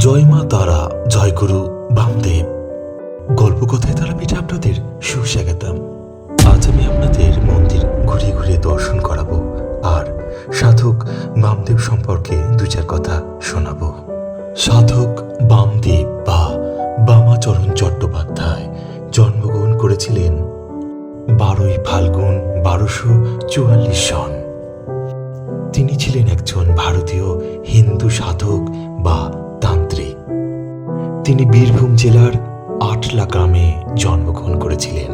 জয় মা তারা, জয় গুরু বামদেব। গল্পকথায় তারা পিঠে আপনাদের সুস্বাগতম। আজ আমি আপনাদের মন্দির ঘুরিয়ে ঘুরিয়ে দর্শন করাবো আর সাধক বামদেব সম্পর্কে দু চার কথা শোনাবো। সাধক বামদেব বা বামাচরণ চট্টোপাধ্যায় জন্মগ্রহণ করেছিলেন বারোই ফাল্গুন বারোশো চুয়াল্লিশ সন। তিনি ছিলেন একজন ভারতীয় হিন্দু সাধক বা তিনি বীরভূম জেলার আটলা গ্রামে জন্মগ্রহণ করেছিলেন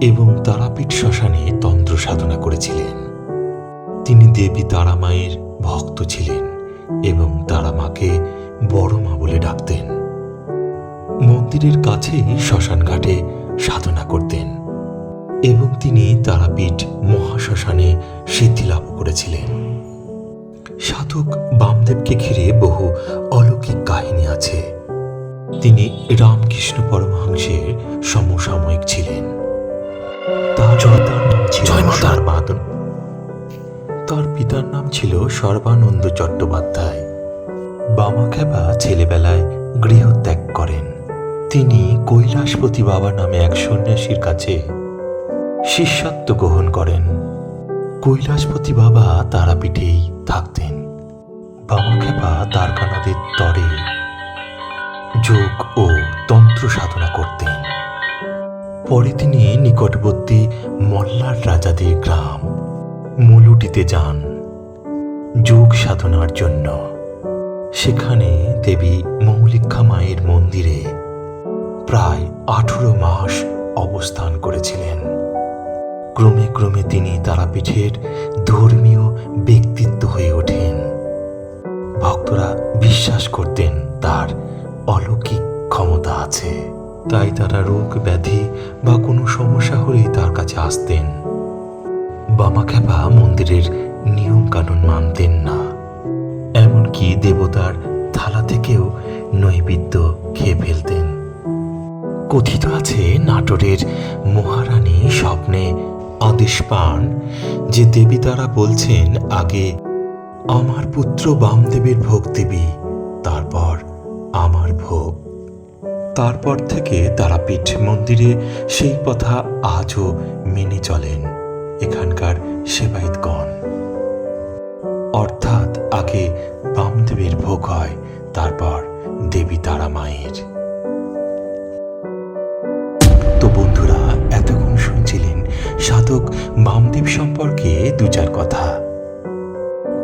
এবং তারাপীঠ শ্মশানে তন্ত্র সাধনা করেছিলেন। তিনি দেবী তারামায়ের ভক্ত ছিলেন এবং তারামাকে বড় মা বলে ডাকতেন। মন্দিরের কাছেই শ্মশান ঘাটে সাধনা করতেন এবং তিনি তারাপীঠ মহাশ্মশানে সিদ্ধি লাভ করেছিলেন। সাধক বামদেবকে ঘিরে বহু অলৌকিক কাহিনী আছে। তিনি রামকৃষ্ণ পরমহংসের সমসাময়িক ছিলেন। তার পিতার নাম ছিল সর্বানন্দ। চট্টোপাধ্যায়। বামাখ্যাপা ছেলেবেলায় গৃহত্যাগ করেন। তিনি কৈলাসপতি বাবা নামে এক সন্ন্যাসীর কাছে শিষ্যত্ব গ্রহণ করেন। কৈলাসপতি বাবা তারাপীঠেই থাকতেন। বামাখ্যাপা দ্বারকানাদের তরে যোগ ও তন্ত্র সাধনা করতেন। পরে তিনি নিকটবর্তী মল্লার রাজাদের গ্রাম মুলুটিতে যান। যোগ সাধনার জন্য। সেখানে দেবী মৌলিকা মায়ের মন্দিরে প্রায় আঠেরো মাস অবস্থান করেছিলেন। ক্রমে ক্রমে তিনি তারাপীঠের ধর্মীয় ব্যক্তিত্ব হয়ে ওঠেন। ভক্তরা বিশ্বাস করতেন তার অলৌকিক ক্ষমতা আছে। তাই তারা রোগ ব্যাধি বা কোনো সমস্যা হলেই তার কাছে আসতেন। বামাখ্যাপা মন্দিরের নিয়ম কানুন মানতেন না। এমনকি দেবতার থালা থেকেও নৈবেদ্য খেয়ে ফেলতেন। কথিত আছে, নাটোরের মহারানী স্বপ্নে আদেশ পান যে দেবী তারা বলছেন, আগে আমার পুত্র বামদেবের ভোগ দেবী, তারপর আমার ভোগ। তারপর থেকে তারাপীঠ মন্দিরে সেই কথা আজও মেনে চলেন এখানকার সেবায়তগণ। অর্থাৎ আগে বামদেবের ভোগ হয়, তারপর দেবী তারা মায়ের। তো বন্ধুরা, এতক্ষণ শুনছিলেন সাধক বামদেব সম্পর্কে দু চার কথা।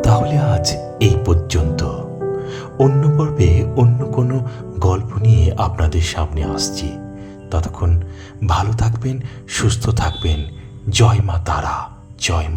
তাহলে আজ এই পর্যন্ত। অন্য পর্বে অন্য কোনো গল্প নিয়ে আপনাদের সামনে আসছি। ততক্ষণ ভালো থাকবেন, সুস্থ থাকবেন। জয় মা তারা, জয় মা